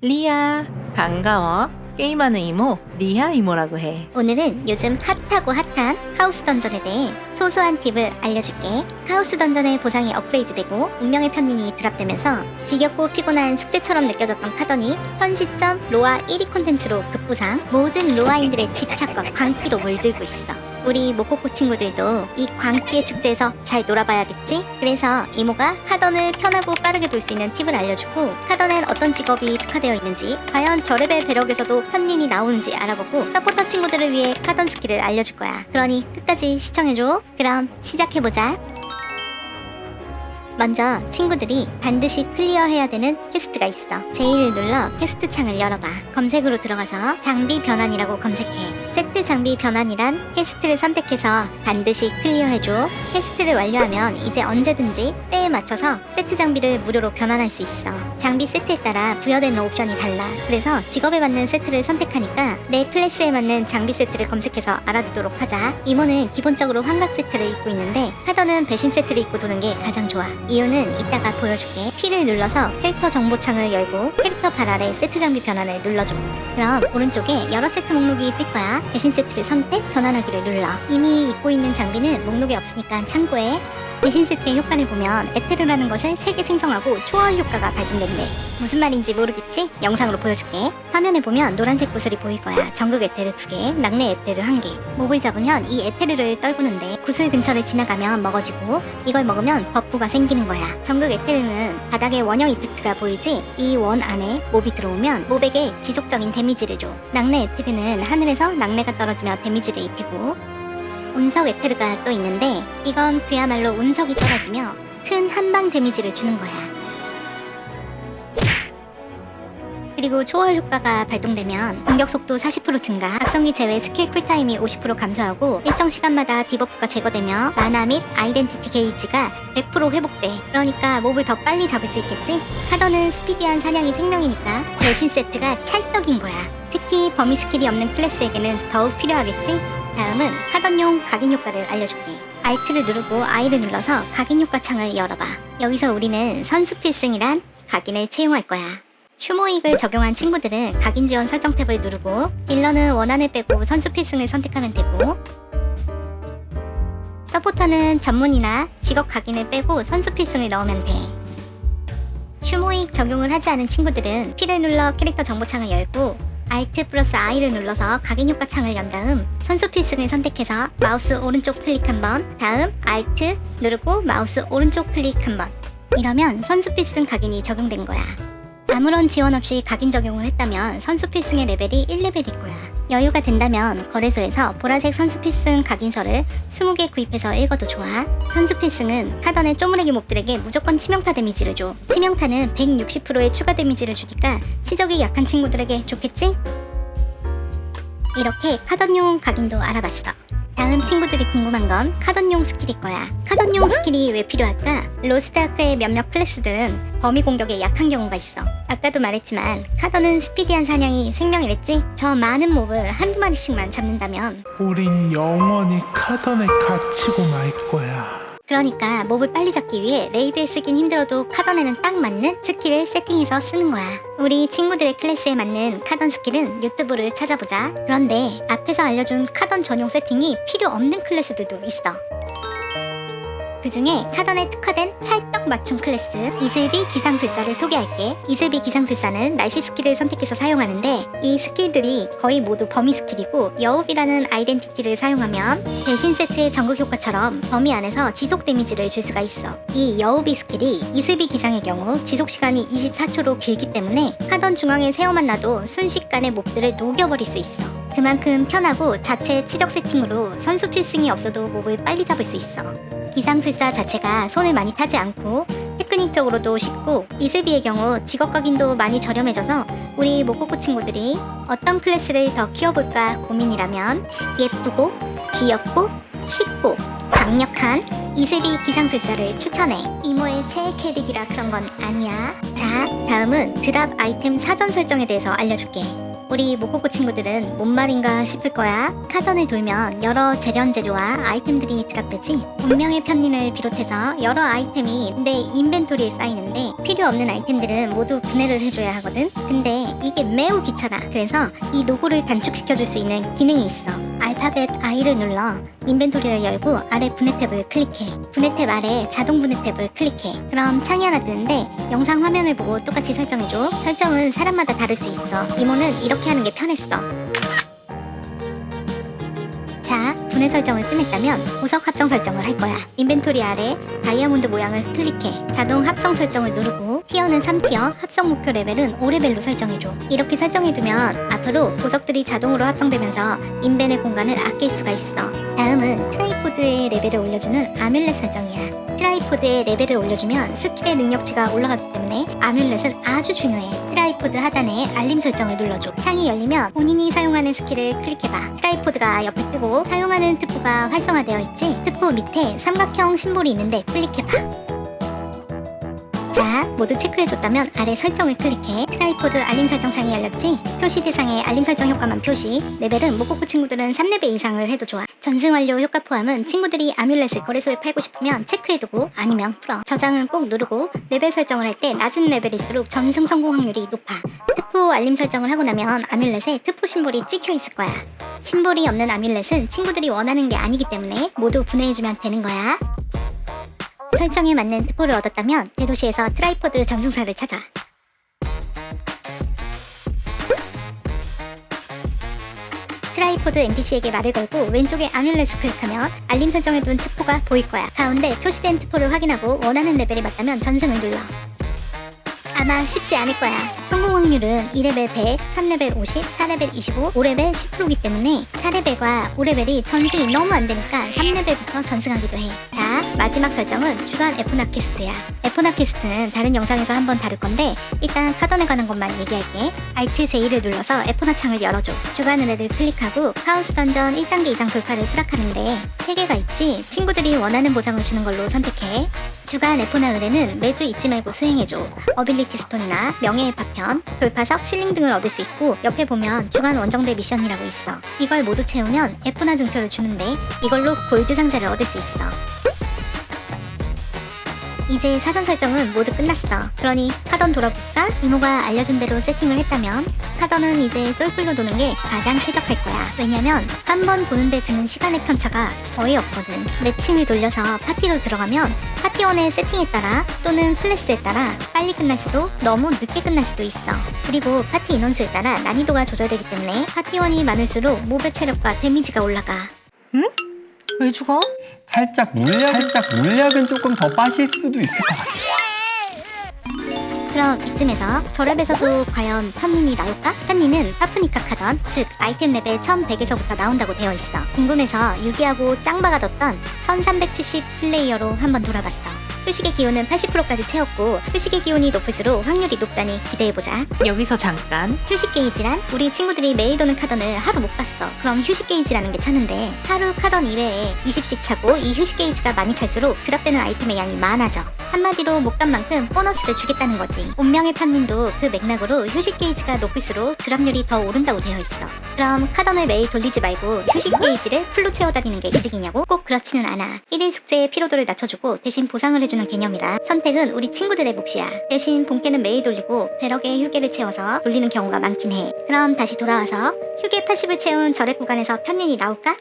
리아, 반가워. 게임하는 이모, 리아 이모라고 해. 오늘은 요즘 핫하고 핫한 하우스 던전에 대해 소소한 팁을 알려줄게. 하우스 던전의 보상이 업그레이드되고 운명의 편린이 드랍되면서 지겹고 피곤한 숙제처럼 느껴졌던 카던이 현 시점 로아 1위 콘텐츠로 급부상 모든 로아인들의 집착과 광기로 물들고 있어. 우리 모코코 친구들도 이 광기의 축제에서 잘 놀아봐야겠지? 그래서 이모가 카던을 편하고 빠르게 돌 수 있는 팁을 알려주고 카던엔 어떤 직업이 특화되어 있는지 과연 저레벨 배럭에서도 편린이 나오는지 알아보고 서포터 친구들을 위해 카던 스킬을 알려줄 거야. 그러니 끝까지 시청해줘. 그럼 시작해보자. 먼저 친구들이 반드시 클리어해야 되는 퀘스트가 있어. J를 눌러 퀘스트 창을 열어봐. 검색으로 들어가서 장비 변환이라고 검색해. 세트 장비 변환이란 퀘스트를 선택해서 반드시 클리어해줘. 퀘스트를 완료하면 이제 언제든지 때에 맞춰서 세트 장비를 무료로 변환할 수 있어. 장비 세트에 따라 부여되는 옵션이 달라. 그래서 직업에 맞는 세트를 선택하니까 내 클래스에 맞는 장비 세트를 검색해서 알아두도록 하자. 이모는 기본적으로 환각 세트를 입고 있는데 하더는 배신 세트를 입고 도는 게 가장 좋아. 이유는 이따가 보여줄게. P를 눌러서 캐릭터 정보창을 열고 캐릭터 발 아래 세트 장비 변환을 눌러줘. 그럼 오른쪽에 여러 세트 목록이 뜰 거야. 배신 세트를 선택, 변환하기를 눌러. 이미 입고 있는 장비는 목록에 없으니까 참고해. 배신 세트의 효과를 보면 에테르라는 것을 3개 생성하고 초월 효과가 발동된대. 무슨 말인지 모르겠지? 영상으로 보여줄게. 화면에 보면 노란색 구슬이 보일 거야. 전극 에테르 2개, 낙내 에테르 1개. 몹을 잡으면 이 에테르를 떨구는데 구슬 근처를 지나가면 먹어지고 이걸 먹으면 버프가 생기는 거야. 전극 에테르는 바닥에 원형 이펙트가 보이지 이 원 안에 몹이 들어오면 몹에게 지속적인 데미지를 줘. 낙내 에테르는 하늘에서 낙내가 떨어지며 데미지를 입히고 운석 에테르가 또 있는데 이건 그야말로 운석이 떨어지며 큰 한방 데미지를 주는 거야. 그리고 초월 효과가 발동되면 공격 속도 40% 증가, 각성기 제외 스킬 쿨타임이 50% 감소하고 일정 시간마다 디버프가 제거되며 마나 및 아이덴티티 게이지가 100% 회복돼. 그러니까 몹을 더 빨리 잡을 수 있겠지? 카더는 스피디한 사냥이 생명이니까 대신 세트가 찰떡인 거야. 특히 범위 스킬이 없는 클래스에게는 더욱 필요하겠지? 다음은 카던용 각인 효과를 알려줄게. Alt를 누르고 I를 눌러서 각인 효과 창을 열어봐. 여기서 우리는 선수 필승이란 각인을 채용할 거야. 슈모익을 적용한 친구들은 각인 지원 설정 탭을 누르고 딜러는 원한을 빼고 선수 필승을 선택하면 되고 서포터는 전문이나 직업 각인을 빼고 선수 필승을 넣으면 돼. 슈모익 적용을 하지 않은 친구들은 P를 눌러 캐릭터 정보창을 열고 Alt 플러스 I를 눌러서 각인 효과 창을 연 다음 선수 필승을 선택해서 마우스 오른쪽 클릭 한번 다음 Alt 누르고 마우스 오른쪽 클릭 한번 이러면 선수 필승 각인이 적용된 거야. 아무런 지원 없이 각인 적용을 했다면 선수 필승의 레벨이 1레벨일 거야. 여유가 된다면 거래소에서 보라색 선수 필승 각인서를 20개 구입해서 읽어도 좋아. 선수 필승은 카던의 쪼무레기 몹들에게 무조건 치명타 데미지를 줘. 치명타는 160%의 추가 데미지를 주니까 치적이 약한 친구들에게 좋겠지? 이렇게 카던용 각인도 알아봤어. 다음 친구들이 궁금한 건 카던용 스킬일 거야. 카던용 스킬이 왜 필요할까? 로스트아크의 몇몇 클래스들은 범위 공격에 약한 경우가 있어. 아까도 말했지만 카던은 스피디한 사냥이 생명이랬지? 저 많은 몹을 한두 마리씩만 잡는다면 우린 영원히 카던에 갇히고 말 거야. 그러니까 몹을 빨리 잡기 위해 레이드에 쓰긴 힘들어도 카던에는 딱 맞는 스킬을 세팅해서 쓰는 거야. 우리 친구들의 클래스에 맞는 카던 스킬은 유튜브를 찾아보자. 그런데 앞에서 알려준 카던 전용 세팅이 필요 없는 클래스들도 있어. 그 중에 카던에 특화된 찰떡 맞춤 클래스 이슬비 기상술사를 소개할게. 이슬비 기상술사는 날씨 스킬을 선택해서 사용하는데 이 스킬들이 거의 모두 범위 스킬이고 여웁이라는 아이덴티티를 사용하면 대신 세트의 전극 효과처럼 범위 안에서 지속 데미지를 줄 수가 있어. 이 여우비 스킬이 이슬비 기상의 경우 지속 시간이 24초로 길기 때문에 카던 중앙에 세워만 놔도 순식간에 몹들을 녹여버릴 수 있어. 그만큼 편하고 자체 치적 세팅으로 선수 필승이 없어도 몹을 빨리 잡을 수 있어. 기상술사 자체가 손을 많이 타지 않고 테크닉적으로도 쉽고 이슬비의 경우 직업 각인도 많이 저렴해져서 우리 모코코 친구들이 어떤 클래스를 더 키워볼까 고민이라면 예쁘고 귀엽고 쉽고 강력한 이슬비 기상술사를 추천해. 이모의 최애 캐릭이라 그런 건 아니야. 자 다음은 드랍 아이템 사전 설정에 대해서 알려줄게 우리 모코코 친구들은 뭔 말인가 싶을 거야. 카던을 돌면 여러 재련 재료와 아이템들이 드랍되지. 운명의 편린을 비롯해서 여러 아이템이 내 인벤토리에 쌓이는데 필요 없는 아이템들은 모두 분해를 해줘야 하거든. 근데 이게 매우 귀찮아. 그래서 이 노고를 단축시켜줄 수 있는 기능이 있어. 알파벳 I를 눌러 인벤토리를 열고 아래 분해 탭을 클릭해. 분해 탭 아래 자동 분해 탭을 클릭해. 그럼 창이 하나 뜨는데 영상 화면을 보고 똑같이 설정해줘. 설정은 사람마다 다를 수 있어. 이모는 이렇게 하는 게 편했어. 자, 분해 설정을 끝냈다면 보석 합성 설정을 할 거야. 인벤토리 아래 다이아몬드 모양을 클릭해. 자동 합성 설정을 누르고 티어는 3티어, 합성 목표 레벨은 5레벨로 설정해줘. 이렇게 설정해두면 앞으로 보석들이 자동으로 합성되면서 인벤의 공간을 아낄 수가 있어. 다음은 트라이포드의 레벨을 올려주는 아뮬렛 설정이야. 트라이포드의 레벨을 올려주면 스킬의 능력치가 올라가기 때문에 아뮬렛은 아주 중요해. 트라이포드 하단에 알림 설정을 눌러줘. 창이 열리면 본인이 사용하는 스킬을 클릭해봐. 트라이포드가 옆에 뜨고 사용하는 트포가 활성화되어 있지? 트포 밑에 삼각형 심볼이 있는데 클릭해봐. 자, 모두 체크해줬다면 아래 설정을 클릭해 트라이포드 알림 설정 창이 열렸지? 표시 대상에 알림 설정 효과만 표시 레벨은 모코코 친구들은 3레벨 이상을 해도 좋아. 전승 완료 효과 포함은 친구들이 아뮬렛을 거래소에 팔고 싶으면 체크해두고 아니면 풀어. 저장은 꼭 누르고 레벨 설정을 할 때 낮은 레벨일수록 전승 성공 확률이 높아. 트포 알림 설정을 하고 나면 아뮬렛에 트포 심볼이 찍혀 있을 거야. 심볼이 없는 아뮬렛은 친구들이 원하는 게 아니기 때문에 모두 분해해주면 되는 거야 설정에 맞는 트포를 얻었다면 대도시에서 트라이포드 전승사를 찾아. 트라이포드 NPC에게 말을 걸고 왼쪽에 아뮬렛을 클릭하면 알림 설정해둔 트포가 보일 거야. 가운데 표시된 트포를 확인하고 원하는 레벨에 맞다면 전승을 눌러. 아마 쉽지 않을 거야. 성공 확률은 2레벨 100, 3레벨 50, 4레벨 25, 5레벨 10%이기 때문에 4레벨과 5레벨이 전승이 너무 안 되니까 3레벨부터 전승하기도 해. 자, 마지막 설정은 주간. F나 퀘스트는 다른 영상에서 한번 다룰 건데 일단 카던에 관한 것만 얘기할게. Alt J를 눌러서 F나 창을 열어줘. 주간 의뢰를 클릭하고 카오스 던전 1단계 이상 돌파를 수락하는데 3개가 있지. 친구들이 원하는 보상을 주는 걸로 선택해. 주간 F나 의뢰는 매주 잊지 말고 수행해줘. 어빌리티 스톤이나 명예의 파편, 돌파석, 실링 등을 얻을 수 있고 옆에 보면 주간 원정대 미션이라고 있어. 이걸 모두 채우면 F나 증표를 주는데 이걸로 골드 상자를 얻을 수 있어. 이제 사전 설정은 모두 끝났어. 그러니 카던 돌아볼까? 이모가 알려준 대로 세팅을 했다면 카던은 이제 솔플로 도는 게 가장 쾌적할 거야. 왜냐면 한 번 도는데 드는 시간의 편차가 거의 없거든. 매칭을 돌려서 파티로 들어가면 파티원의 세팅에 따라 또는 클래스에 따라 빨리 끝날 수도 너무 늦게 끝날 수도 있어. 그리고 파티 인원수에 따라 난이도가 조절되기 때문에 파티원이 많을수록 모브 체력과 데미지가 올라가. 왜 죽어? 살짝 물약, 살짝 물약은 조금 더 빠실 수도 있을 것 같아요. 그럼 이쯤에서 저랩에서도 과연 편린이 나올까? 편린은 파프니카 카던, 즉 아이템 레벨 1100에서부터 나온다고 되어 있어. 궁금해서 유기하고 짱바가 뒀던 1370 슬레이어로 한번 돌아봤어. 휴식의 기운은 80%까지 채웠고 휴식의 기운이 높을수록 확률이 높다니 기대해보자. 여기서 잠깐. 휴식 게이지란 우리 친구들이 매일 도는 카던을 하루 못 봤어. 그럼 휴식 게이지라는 게 차는데 하루 카던 이외에 20씩 차고 이 휴식 게이지가 많이 찰수록 드랍되는 아이템의 양이 많아져. 한마디로 못 간 만큼 보너스를 주겠다는 거지. 운명의 편님도 그 맥락으로 휴식 게이지가 높을수록 드랍률이 더 오른다고 되어 있어. 그럼 카던을 매일 돌리지 말고 휴식 게이지를 풀로 채워 다니는 게 이득이냐고? 꼭 그렇지는 않아. 1일 숙제의 피로도를 낮춰주고 대신 보상을 해주는 개념이라 선택은 우리 친구들의 몫이야. 대신 본캐는 매일 돌리고 배럭에 휴게를 채워서 돌리는 경우가 많긴 해. 그럼 다시 돌아와서 휴게 80을 채운 절액 구간에서 편린이 나올까?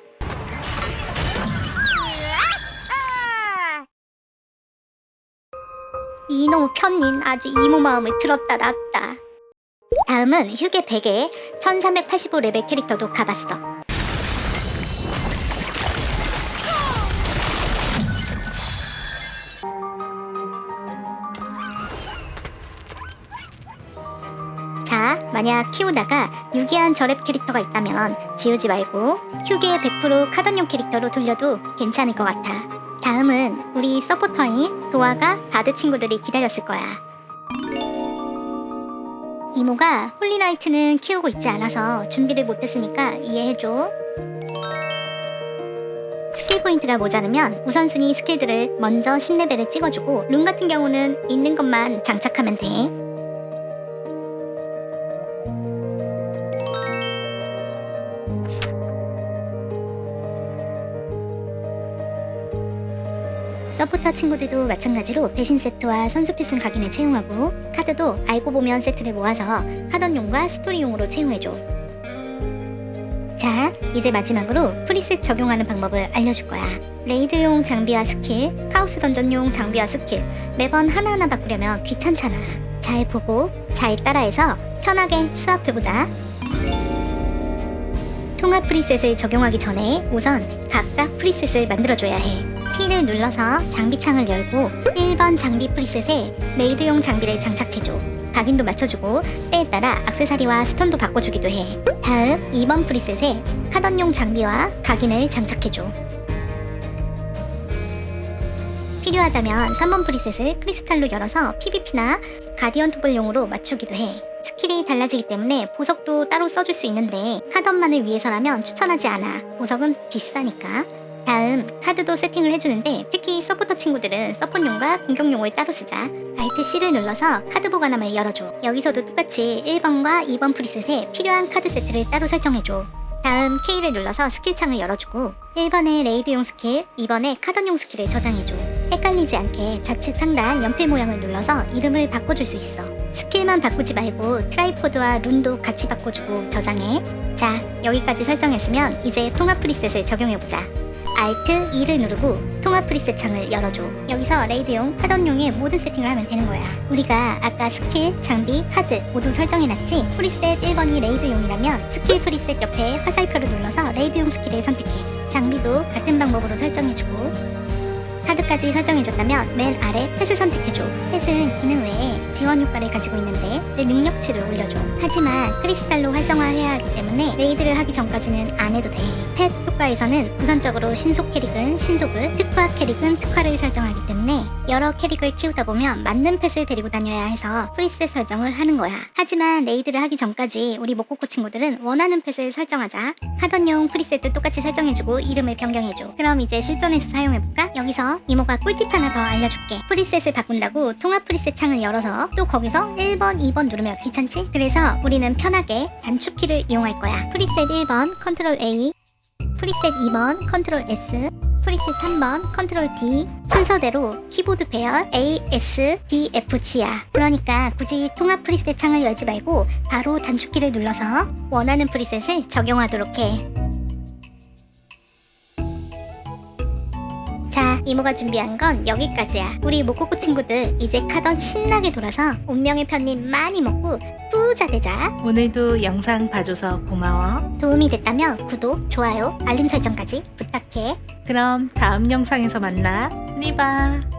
이놈 편린 아주 이모 마음을 들었다 놨다. 다음은 휴게 100에 1385 레벨 캐릭터도 가봤어. 자, 만약 키우다가 유기한 저랩 캐릭터가 있다면 지우지 말고 휴게 100% 카던용 캐릭터로 돌려도 괜찮을 것 같아. 다음은 우리 서포터인 도아가 바드 친구들이 기다렸을 거야. 이모가 홀리나이트는 키우고 있지 않아서 준비를 못했으니까 이해해줘. 스킬 포인트가 모자르면 우선순위 스킬들을 먼저 10레벨에 찍어주고 룬 같은 경우는 있는 것만 장착하면 돼. 서포터 친구들도 마찬가지로 배신 세트와 선수 패슨 각인을 채용하고 카드도 알고 보면 세트를 모아서 카던용과 스토리용으로 채용해줘. 자, 이제 마지막으로 프리셋 적용하는 방법을 알려줄 거야. 레이드용 장비와 스킬, 카오스 던전용 장비와 스킬 매번 하나하나 바꾸려면 귀찮잖아. 잘 보고 잘 따라해서 편하게 수합해보자. 통합 프리셋을 적용하기 전에 우선 각각 프리셋을 만들어줘야 해. P를 눌러서 장비창을 열고 1번 장비 프리셋에 레이드용 장비를 장착해줘. 각인도 맞춰주고 때에 따라 악세사리와 스톤도 바꿔주기도 해. 다음 2번 프리셋에 카던용 장비와 각인을 장착해줘. 필요하다면 3번 프리셋을 크리스탈로 열어서 PVP나 가디언 토벌용으로 맞추기도 해. 스킬이 달라지기 때문에 보석도 따로 써줄 수 있는데 카던만을 위해서라면 추천하지 않아. 보석은 비싸니까. 다음 카드도 세팅을 해주는데 특히 서포터 친구들은 서폿용과 공격용을 따로 쓰자. Alt C를 눌러서 카드 보관함을 열어줘. 여기서도 똑같이 1번과 2번 프리셋에 필요한 카드 세트를 따로 설정해줘. 다음 K를 눌러서 스킬창을 열어주고 1번에 레이드용 스킬, 2번에 카던용 스킬을 저장해줘. 헷갈리지 않게 좌측 상단 연필 모양을 눌러서 이름을 바꿔줄 수 있어. 스킬만 바꾸지 말고 트라이포드와 룬도 같이 바꿔주고 저장해. 자, 여기까지 설정했으면 이제 통합 프리셋을 적용해보자. Alt 2를 누르고 통합 프리셋 창을 열어줘. 여기서 레이드용, 카던용의 모든 세팅을 하면 되는 거야. 우리가 아까 스킬, 장비, 카드 모두 설정해놨지? 프리셋 1번이 레이드용이라면 스킬 프리셋 옆에 화살표를 눌러서 레이드용 스킬을 선택해. 장비도 같은 방법으로 설정해주고 카드까지 설정해줬다면 맨 아래 펫을 선택해줘. 펫은 기능 외에 지원 효과를 가지고 있는데 내 능력치를 올려줘. 하지만 크리스탈로 활성화해야 하기 때문에 레이드를 하기 전까지는 안 해도 돼. 펫 효과에서는 우선적으로 신속 캐릭은 신속을, 특화 캐릭은 특화를 설정하기 때문에 여러 캐릭을 키우다 보면 맞는 펫을 데리고 다녀야 해서 프리셋 설정을 하는 거야. 하지만 레이드를 하기 전까지 우리 모코코 친구들은 원하는 펫을 설정하자. 카던용 프리셋도 똑같이 설정해주고 이름을 변경해줘. 그럼 이제 실전에서 사용해볼까? 여기서 이모가 꿀팁 하나 더 알려줄게. 프리셋을 바꾼다고 통합 프리셋 창을 열어서 또 거기서 1번, 2번 누르면 귀찮지? 그래서 우리는 편하게 단축키를 이용할 거야. 프리셋 1번 컨트롤 A, 프리셋 2번 컨트롤 S, 프리셋 3번 컨트롤 D 순서대로 키보드 배열 A, S, D, F, G야. 그러니까 굳이 통합 프리셋 창을 열지 말고 바로 단축키를 눌러서 원하는 프리셋을 적용하도록 해. 이모가 준비한 건 여기까지야. 우리 모코코 친구들 이제 카던 신나게 돌아서 운명의 편님 많이 먹고 뿌자 되자. 오늘도 영상 봐줘서 고마워. 도움이 됐다면 구독, 좋아요, 알림 설정까지 부탁해. 그럼 다음 영상에서 만나. 리바.